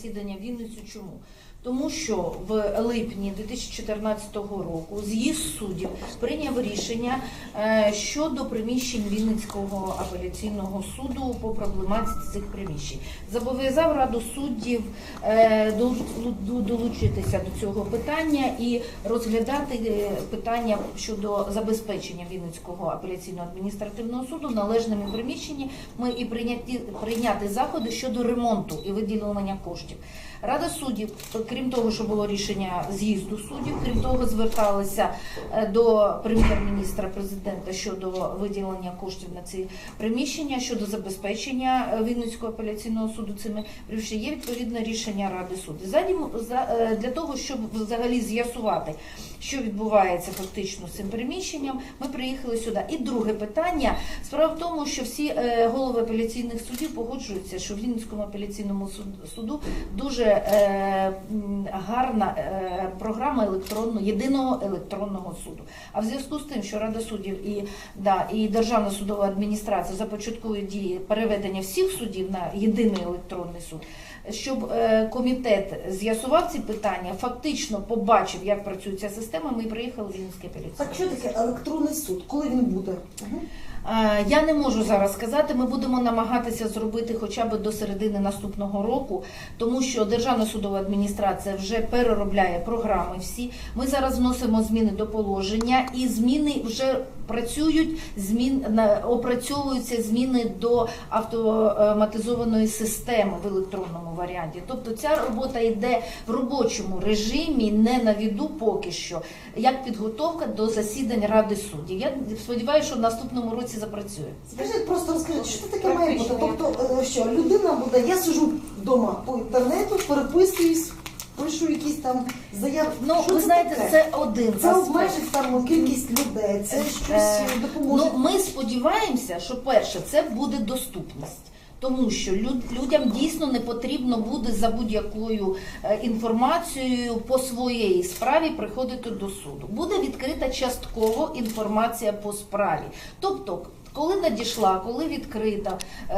засідання в Вінницю. Чому? Тому що в липні 2014 року з'їзд суддів прийняв рішення е, щодо приміщень Вінницького апеляційного суду по проблематиці цих приміщень. Зобов'язав раду суддів е, долу- до- долучитися до цього питання і розглядати е, питання щодо забезпечення Вінницького апеляційного адміністративного суду належними приміщеннями і прийняти заходи щодо ремонту і виділення коштів. Рада суддів, крім того, що було рішення з'їзду суддів, крім того, зверталися е, до прем'єр-міністра президента щодо виділення коштів на ці приміщення, щодо забезпечення е, Вінницького апеляційного суду цими приміщеннями. Є відповідне рішення Ради суддів. Задім- за- е, для того, щоб взагалі з'ясувати, що відбувається фактично з цим приміщенням, ми приїхали сюди. І друге питання. Справа в тому, що всі е, голови апеляційних судів погоджуються, що в Вінницькому апеляційному суд- суду дуже е, гарна е, програма електронного єдиного електронного суду. А в зв'язку з тим, що Рада суддів і, да, і Державна судова адміністрація започаткує дії переведення всіх судів на єдиний електронний суд, щоб комітет з'ясував ці питання, фактично побачив, як працює ця система. Ми приїхали в Вінницький апеляційний. Так що таке електронний суд? Коли він буде? Я не можу зараз сказати. Ми будемо намагатися зробити хоча б до середини наступного року, тому що Державна судова адміністрація вже переробляє програми. Всі ми зараз вносимо зміни до положення, і зміни вже працюють. Змін на- опрацьовуються зміни до автоматизованої системи в електронному варіанті. Тобто ця робота йде в робочому режимі, не на віду поки що, як підготовка до засідань Ради суддів. Я сподіваюся, що в наступному році запрацює. Скажіть, просто розкажіть, що це таке має бути? Тобто, е, що людина буде, я сижу вдома по інтернету, переписуюсь, пишу якісь там заяви. Ну, Що ви знаєте, таке? це один Це аспект. обмежить там кількість людей, це щось Е, допоможе. Ну, ми сподіваємося, що перше це буде доступність. Тому що люд- людям дійсно не потрібно буде за будь-якою е, інформацією по своєї справі приходити до суду. Буде відкрита частково інформація по справі. Тобто, коли надійшла, коли відкрита е,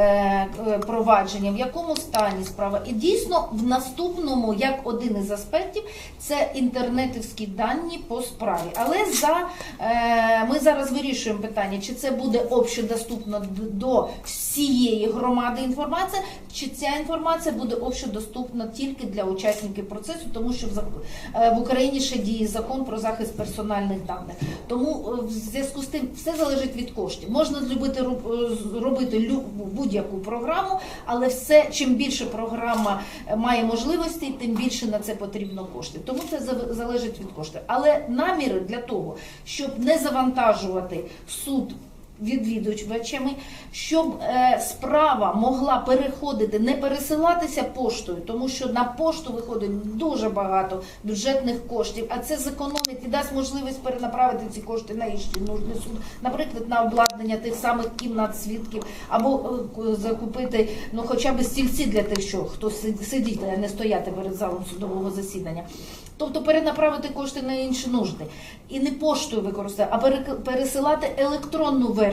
е, провадження, в якому стані справа, і дійсно в наступному, як один із аспектів, це інтернетівські дані по справі. Але за е, ми зараз вирішуємо питання, чи це буде общодоступно до всієї громади інформація, чи ця інформація буде общодоступна тільки для учасників процесу, тому що в, е, в Україні ще діє закон про захист персональних даних. Тому е, в зв'язку з тим все залежить від коштів. Можна зробити любити робити будь-яку програму, але все чим більше програма е, має можливості, тим більше на це потрібно кошти. Тому це залежить від коштів. Але наміри для того, щоб не завантажувати суд відвідувачами, щоб е, справа могла переходити, не пересилатися поштою, тому що на пошту виходить дуже багато бюджетних коштів, а це зекономить і дасть можливість перенаправити ці кошти на інший нужний суд, наприклад, на обладнання тих самих кімнат свідків, або е, закупити ну хоча б стільці для тих, що хто си- сидіти, а не стояти перед залом судового засідання. Тобто перенаправити кошти на інші нужди. І не поштою використати, а пересилати електронну версію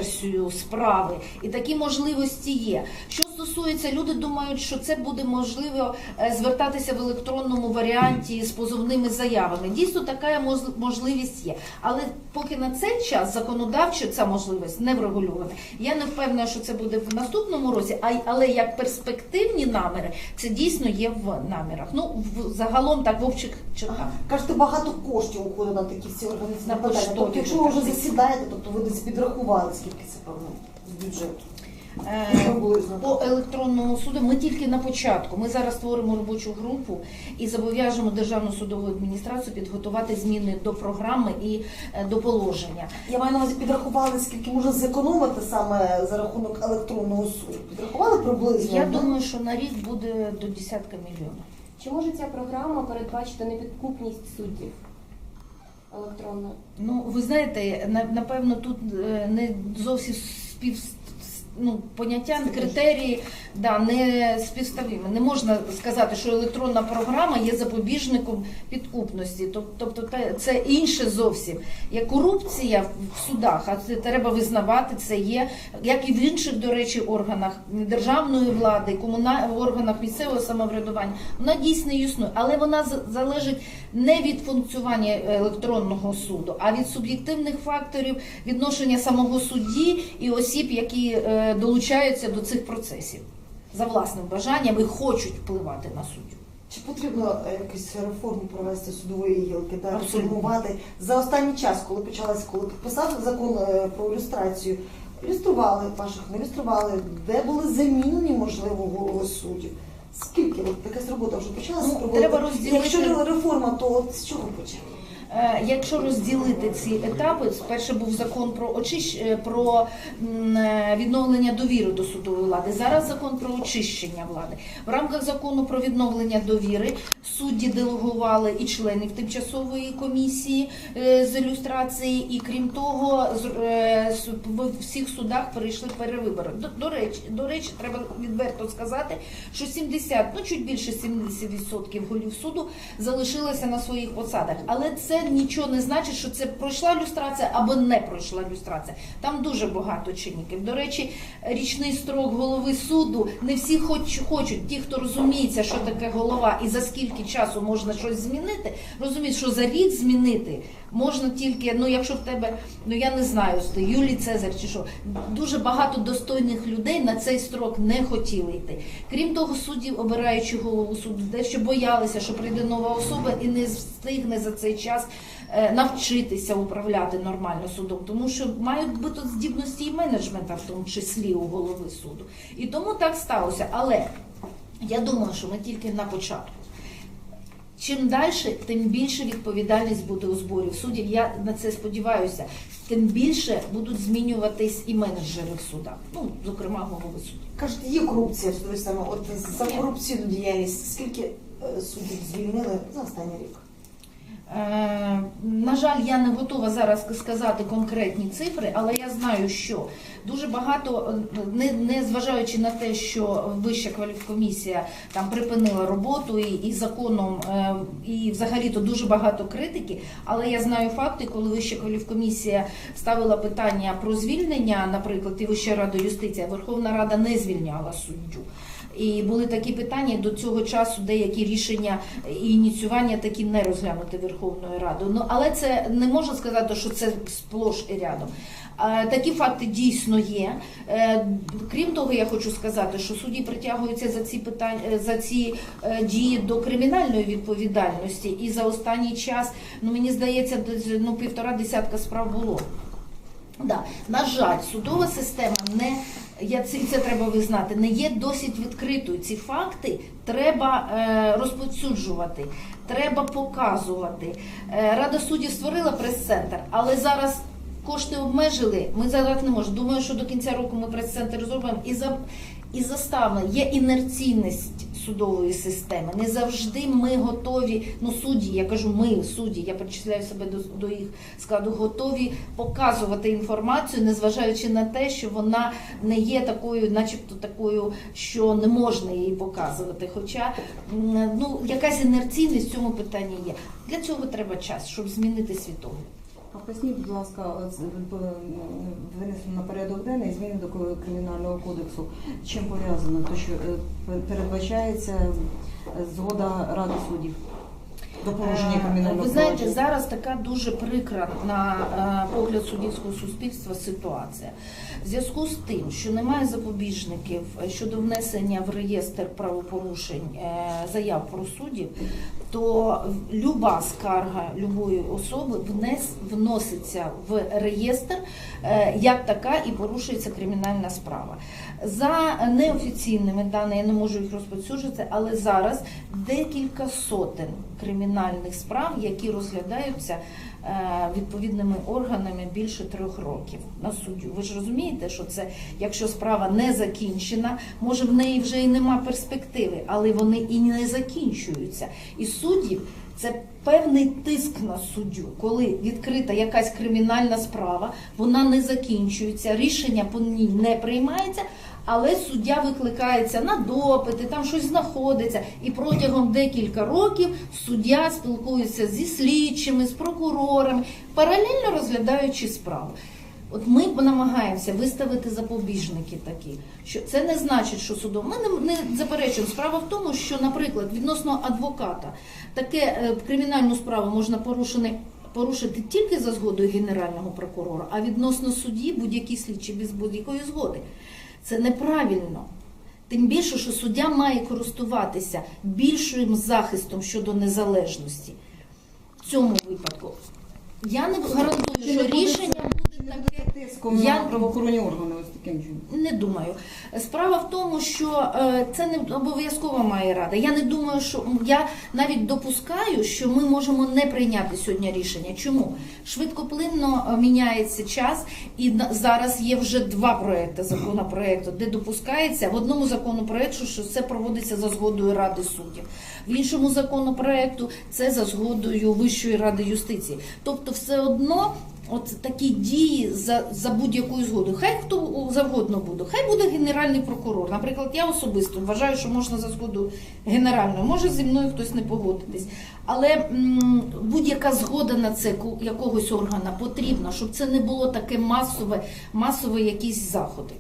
справи. І такі можливості є. Що стосується, люди думають, що це буде можливо е, звертатися в електронному варіанті з позовними заявами. Дійсно, така можливість є. Але поки на цей час законодавчо ця можливість не врегульована. Я не впевнена, що це буде в наступному році, але як перспективні наміри, це дійсно є в намірах. Ну, загалом так в общих чертах. Кажете, багато коштів уходить на такі всі організаційні На питання. Тобто, якщо ви вже засідаєте, тобто ви десь підрахували, скільки це певно з бюджету. Е. По електронному суду ми тільки на початку. Ми зараз створимо робочу групу і зобов'яжемо Державну судову адміністрацію підготувати зміни до програми і е, до положення. Я маю на увазі підрахували, скільки можна зекономити саме за рахунок електронного суду. Підрахували приблизно? Я думаю, що на рік буде до десятка мільйонів. Чи може ця програма передбачити непідкупність суддів електронно? Ну, ви знаєте, на- напевно, тут е, не зовсім спів ну, поняття, критерії да, не співставимі. Не можна сказати, що електронна програма є запобіжником підкупності. Тобто це інше зовсім. Є корупція в судах, а це треба визнавати, це є, як і в інших, до речі, органах державної влади, комуна... органах місцевого самоврядування. Вона дійсно існує, але вона залежить не від функціонування електронного суду, а від суб'єктивних факторів відношення самого судді і осіб, які е, долучаються до цих процесів за власним бажанням і хочуть впливати на суддю. Чи потрібно е, якусь реформу провести судової гілки та реформувати за останній час, коли почалась, коли підписав закон е, про люстрацію, люстрували ваших, не люстрували, де були замінені, можливо, голови суддів? Скільки от якась робота вже почалася Ну, треба розділити- Якщо реформа, то от з чого почати? Е, Якщо розділити ці етапи, спершу був закон про очищ... е, про е, відновлення довіри до судової влади. Зараз закон про очищення влади. В рамках закону про відновлення довіри судді делегували і членів тимчасової комісії з ілюстрації, і крім того, в всіх судах перейшли перевибори. До, речі, до речі, треба відверто сказати, що 70, ну чуть більше 70% голів суду залишилося на своїх посадах. Але це нічого не значить, що це пройшла люстрація або не пройшла люстрація. Там дуже багато чинників. До речі, річний строк голови суду не всі хоч, хочуть. Ті, хто розуміється, що таке голова і за скільки часу можна щось змінити, розуміють, що за рік змінити можна тільки, ну якщо в тебе, ну я не знаю, ти Юлій Цезар чи що, дуже багато достойних людей на цей строк не хотіли йти. Крім того, судді, обираючи голову суду, дещо боялися, що прийде нова особа і не встигне за цей час навчитися управляти нормально судом, тому що мають бути здібності і менеджмента, в тому числі у голови суду. І тому так сталося. Але я думаю, що ми тільки на початку. Чим далі, тим більше відповідальність буде у зборів суддів. Я на це сподіваюся. Тим більше будуть змінюватись і менеджери в судах, ну зокрема голови судів. Кажуть, є корупція системі. От за корупційну діяльність скільки е, суддів звільнили за останній рік? Е, на жаль, я не готова зараз сказати конкретні цифри, але я знаю, що дуже багато, не, не зважаючи на те, що вища кваліфкомісія там припинила роботу і, і законом, е, і взагалі то дуже багато критики. Але я знаю факти, коли вища кваліфкомісія ставила питання про звільнення, наприклад, і Вища рада юстиції, Верховна Рада не звільняла суддю. І були такі питання до цього часу, деякі рішення і ініціювання такі не розглянути Верховною Радою. Ну але це не можна сказати, що це сплош і рядом. Такі факти дійсно є. Е, Крім того, я хочу сказати, що судді притягуються за ці питання за ці е, дії до кримінальної відповідальності, і за останній час, ну мені здається, ну півтора десятка справ було. Да. На жаль, судова система не я це, це треба визнати, не є досить відкритою. Ці факти треба е, розповсюджувати, треба показувати. Е, Рада суддів створила прес-центр, але зараз кошти обмежили. Ми зараз не можемо. Думаю, що до кінця року ми прес-центр зробимо і за і заставлено. Є інерційність судової системи. Не завжди ми готові. Ну судді, я кажу, ми судді, я причисляю себе до, до їх складу, готові показувати інформацію, незважаючи на те, що вона не є такою, начебто такою, що не можна її показувати. Хоча ну якась інерційність в цьому питанні є. Для цього треба час, щоб змінити світогляд. А поясніть, будь ласка, винесли е, винесено на порядок денний зміни до кримінального кодексу. Чим пов'язано? То що е, передбачається е, згода Ради суддів до порушення Е, кримінального Ви знаєте, зараз така дуже прикра на е, погляд суддівського суспільства ситуація. В зв'язку з тим, що немає запобіжників е, щодо внесення в реєстр правопорушень заяв про суддів, то люба скарга любої особи внес, вноситься в реєстр як така і порушується кримінальна справа. За неофіційними даними, я не можу їх розповсюджувати, але зараз декілька сотень кримінальних справ, які розглядаються е, відповідними органами більше трьох років на суддю. Ви ж розумієте, що це, якщо справа не закінчена, може в неї вже і нема перспективи, але вони і не закінчуються. І суддів це певний тиск на суддю, коли відкрита якась кримінальна справа, вона не закінчується, рішення по ній не приймається. Але суддя викликається на допити, там щось знаходиться, і протягом декілька років суддя спілкується зі слідчими, з прокурорами, паралельно розглядаючи справу. От ми намагаємося виставити запобіжники такі, що це не значить, що судом. Ми не, не заперечуємо. Справа в тому, що, наприклад, відносно адвоката таке е, кримінальну справу можна порушити, порушити тільки за згодою генерального прокурора, а відносно судді будь-які слідчі без будь-якої згоди. Це неправильно. Тим більше, що суддя має користуватися більшим захистом щодо незалежності. В цьому випадку я не гарантую, що рішення буде таке. тиском Я- на правоохоронні органи ось таким чином? Не думаю. Справа в тому, що е, це не обов'язково має рада. Я не думаю, що я навіть допускаю, що ми можемо не прийняти сьогодні рішення. Чому? Швидкоплинно е, міняється час, і на- зараз є вже два проекти законопроекту, де допускається в одному законопроекту, що це проводиться за згодою Ради суддів. В іншому законопроекту це за згодою Вищої ради юстиції. Тобто, все одно От такі дії за, за будь-якою згодою. Хай хто завгодно буде, хай буде генеральний прокурор. Наприклад, я особисто вважаю, що можна за згоду генеральною. Може зі мною хтось не погодитись. Але будь-яка згода на це якогось органа потрібна, щоб це не було таке масове, масове якісь заходи.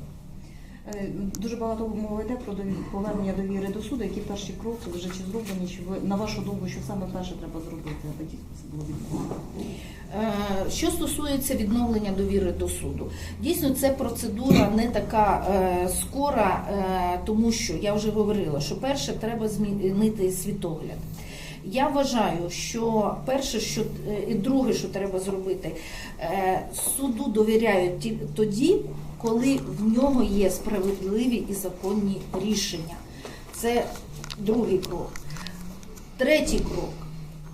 Е, Дуже багато мови йде про повернення довіри до суду. Які перші кроки вже чи зроблені? Чи ви на вашу думку, що саме перше треба зробити? Е, Що стосується відновлення довіри до суду, дійсно це процедура не така е, скора, е, тому що я вже говорила, що перше треба змінити світогляд. Я вважаю, що перше, що е, і друге, що треба зробити, е, суду довіряють ті- тоді, коли в нього є справедливі і законні рішення. Це другий крок. Третій крок.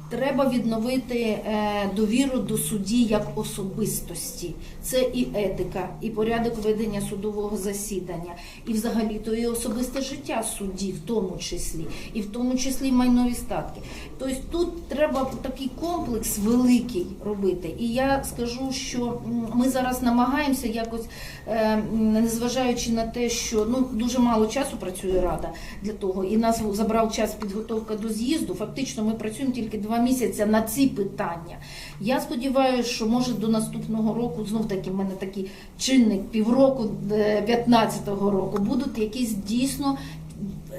Треба відновити е, довіру до судді як особистості. Це і етика, і порядок ведення судового засідання, і взагалі то і особисте життя судді, в тому числі, і в тому числі майнові статки. Тобто тут треба такий комплекс великий робити. І я скажу, що ми зараз намагаємося якось, е, незважаючи на те, що ну дуже мало часу працює рада для того, і нас забрав час підготовка до з'їзду. Фактично, ми працюємо тільки два місяці на ці питання. Я сподіваюся, що може до наступного року знов таки в мене такий чинник півроку 15-го року будуть якісь дійсно.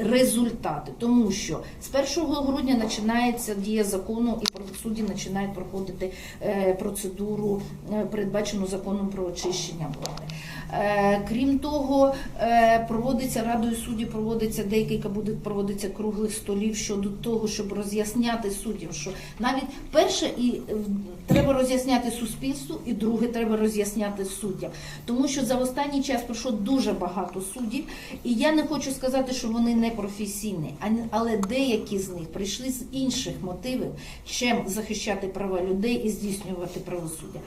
Результати, тому що з 1 грудня починається дія закону, і судді починають проходити е, процедуру, е, передбачену законом про очищення влади. Е, Крім того, проводиться радою суддів, проводиться декілька буде проводиться круглих столів щодо того, щоб роз'ясняти суддям, що навіть перше і треба роз'ясняти суспільству, і друге треба роз'ясняти суддям, тому що за останній час пройшло дуже багато суддів, і я не хочу сказати, що вони не професійні, а не- але деякі з них прийшли з інших мотивів, чим захищати права людей і здійснювати правосуддя.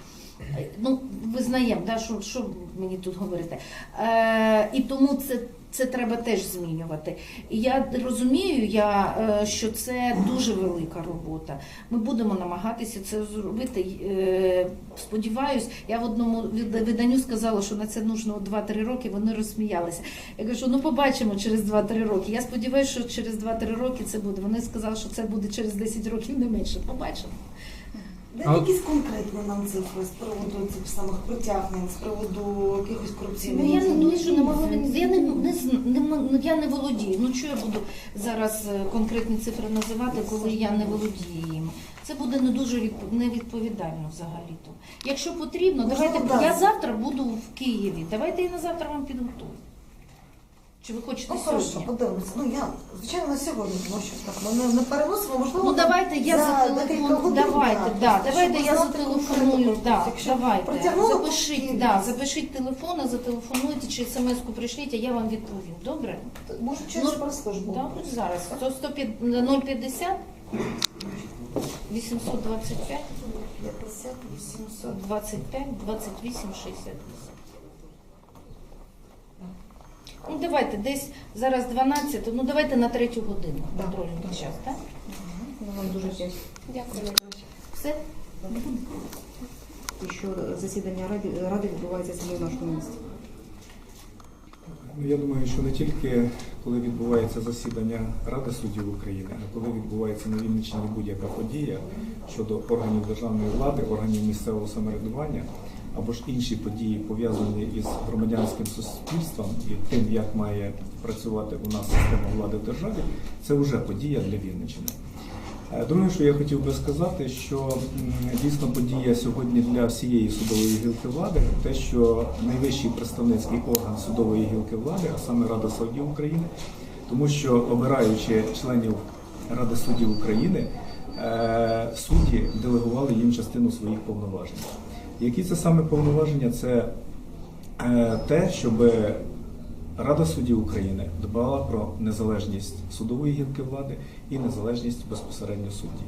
Е, Ну, визнаємо, да, що, що мені тут говорити. Е, і тому це, це треба теж змінювати. І я розумію, я, е, що це дуже велика робота. Ми будемо намагатися це зробити. Е, сподіваюсь, я в одному виданню сказала, що на це нужно 2-3 роки, вони розсміялися. Я кажу, ну побачимо через 2-3 роки. Я сподіваюся, що через 2-3 роки це буде. Вони сказали, що це буде через 10 років не менше. Побачимо. Дайте якісь конкретні нам цифри з приводу цих самих притягнень, з приводу якихось корупційних. Ну я не думаю, що не могла я не, не, зн- не ну, я не володію. Ну чого я буду зараз е, конкретні цифри називати, коли я не володію їм. Це буде не дуже відп- невідповідально взагалі то. Якщо потрібно, давайте я завтра буду в Києві. Давайте я на завтра вам підготую. Чи ви хочете Ну хорошо, сьогодні? подивимося. Ну я звичайно на сьогодні, тому що так ми не, не переносимо, можливо. Ну давайте я за зателефоную. декілька годин, Давайте, да, да, щоб давайте я знати зателефоную. конкретно, Да, якщо давайте. протягнуло, то Запишіть, да, запишіть телефон, зателефонуйте чи смс-ку прийшліть, а я вам відповім. Добре? Може через Ну, прес-службу. Так, зараз. То 150 050 825, 50, 800. 25, 28, 68. Ну давайте десь зараз 12, ну давайте на третю годину Да. контрольний час, так? Ну, Вам дуже вдячна. Дякую. Все? І що засідання ради, ради відбувається саме в нашому місті. Ну, Я думаю, що не тільки коли відбувається засідання Ради суддів України, а коли відбувається на Вінниччині будь-яка подія щодо органів державної влади, органів місцевого самоврядування або ж інші події пов'язані із громадянським суспільством і тим, як має працювати у нас система влади в державі, це вже подія для Вінниччини. Е, Друге, що я хотів би сказати, що дійсно подія сьогодні для всієї судової гілки влади, те, що найвищий представницький орган судової гілки влади, а саме Рада суддів України, тому що обираючи членів Ради суддів України, е, судді делегували їм частину своїх повноважень. Які це саме повноваження? Це е, те, щоб Рада суддів України дбала про незалежність судової гілки влади і незалежність безпосередньо судді.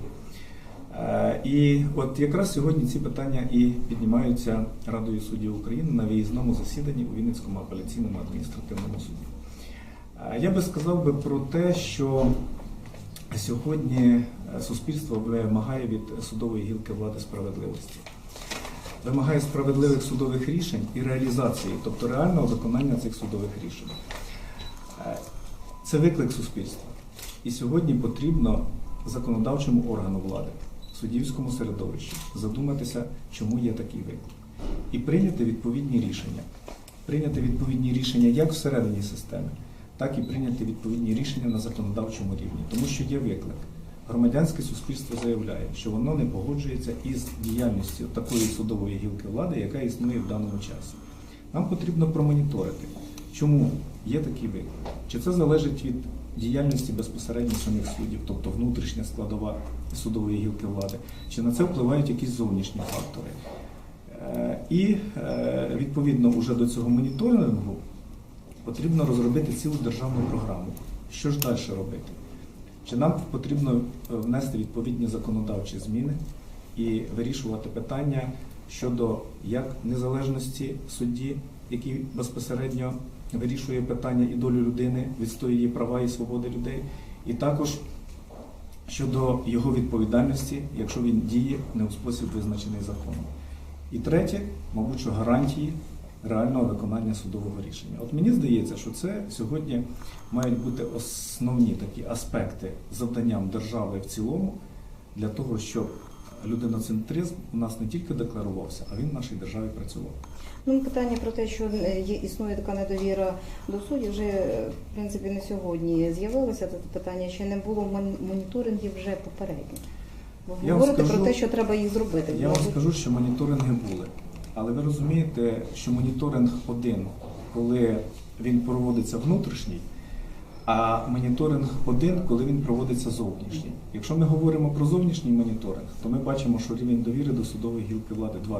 Е, І от якраз сьогодні ці питання і піднімаються Радою суддів України на виїзному засіданні у Вінницькому апеляційному адміністративному суді. Е, Я би сказав би про те, що сьогодні суспільство вимагає від судової гілки влади справедливості вимагає справедливих судових рішень і реалізації, тобто реального виконання цих судових рішень. Е, Це виклик суспільства. І сьогодні потрібно законодавчому органу влади, суддівському середовищі задуматися, чому є такий виклик, і прийняти відповідні рішення. Прийняти відповідні рішення як всередині системи, так і прийняти відповідні рішення на законодавчому рівні, тому що є виклик. Громадянське суспільство заявляє, що воно не погоджується із діяльністю такої судової гілки влади, яка існує в даному часі. Нам потрібно промоніторити, чому є такий виклик. Чи це залежить від діяльності безпосередньо самих суддів, тобто внутрішня складова судової гілки влади, чи на це впливають якісь зовнішні фактори. Е, І е, відповідно уже до цього моніторингу потрібно розробити цілу державну програму. Що ж далі робити? Чи нам потрібно е, внести відповідні законодавчі зміни і вирішувати питання щодо як незалежності судді, який безпосередньо вирішує питання і долю людини, відстоює її права і свободи людей, і також щодо його відповідальності, якщо він діє не у спосіб визначений законом. І третє, мабуть, що гарантії реального виконання судового рішення. От мені здається, що це сьогодні мають бути основні такі аспекти завданням держави в цілому для того, щоб людиноцентризм у нас не тільки декларувався, а він в нашій державі працював. Ну, питання про те, що є існує така недовіра до суддів, вже е, в принципі не сьогодні з'явилося це питання, ще не було моніторингів вже попередньо. Ви Я говорите скажу- про те, що треба їх зробити. Я вам скажу, що моніторинги були. Але ви розумієте, що моніторинг один, коли він проводиться внутрішній, а моніторинг один, коли він проводиться зовнішній. Якщо ми говоримо про зовнішній моніторинг, то ми бачимо, що рівень довіри до судової гілки влади 2%.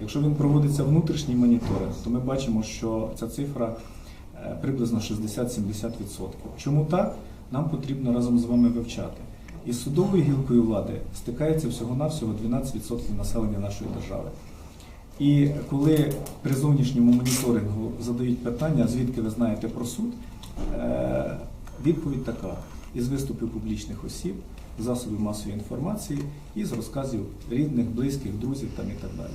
Якщо він проводиться внутрішній моніторинг, то ми бачимо, що ця цифра е, приблизно 60-70%. Чому так? Нам потрібно разом з вами вивчати. Із судовою гілкою влади стикається всього-навсього 12% населення нашої держави. І коли при зовнішньому моніторингу задають питання, звідки ви знаєте про суд, е, відповідь така: із виступів публічних осіб, засобів масової інформації і з розказів рідних, близьких, друзів там і так далі.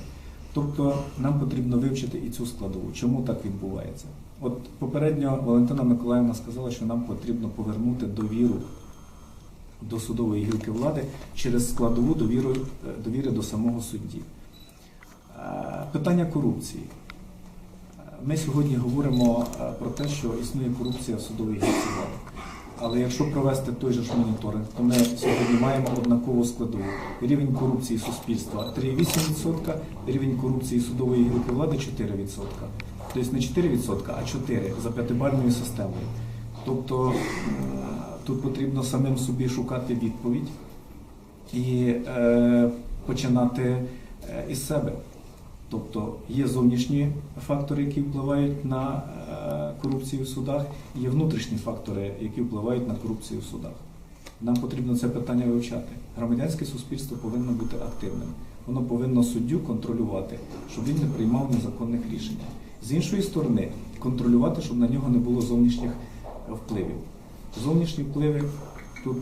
Тобто нам потрібно вивчити і цю складову, чому так відбувається. От попередньо Валентина Миколаївна сказала, що нам потрібно повернути довіру до судової гілки влади через складову довіру, е, довіри до самого судді. Питання корупції. Ми сьогодні говоримо е, про те, що існує корупція в судовій гілці влади. Але якщо провести той же ж моніторинг, то ми сьогодні маємо однакову складову. Рівень корупції суспільства 3,8%, рівень корупції судової гілки влади 4%. Тобто не 4%, а 4% за п'ятибальною системою. Тобто тут потрібно самим собі шукати відповідь і е, починати е, із себе. Тобто є зовнішні фактори, які впливають на е, корупцію в судах, є внутрішні фактори, які впливають на корупцію в судах. Нам потрібно це питання вивчати. Громадянське суспільство повинно бути активним. Воно повинно суддю контролювати, щоб він не приймав незаконних рішень. З іншої сторони, контролювати, щоб на нього не було зовнішніх е, впливів. Зовнішні впливи тут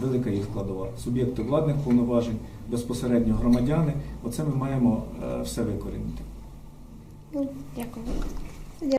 велика їх складова. Суб'єкти владних повноважень, безпосередньо громадяни. Оце ми маємо е, все викорінити. Дякую.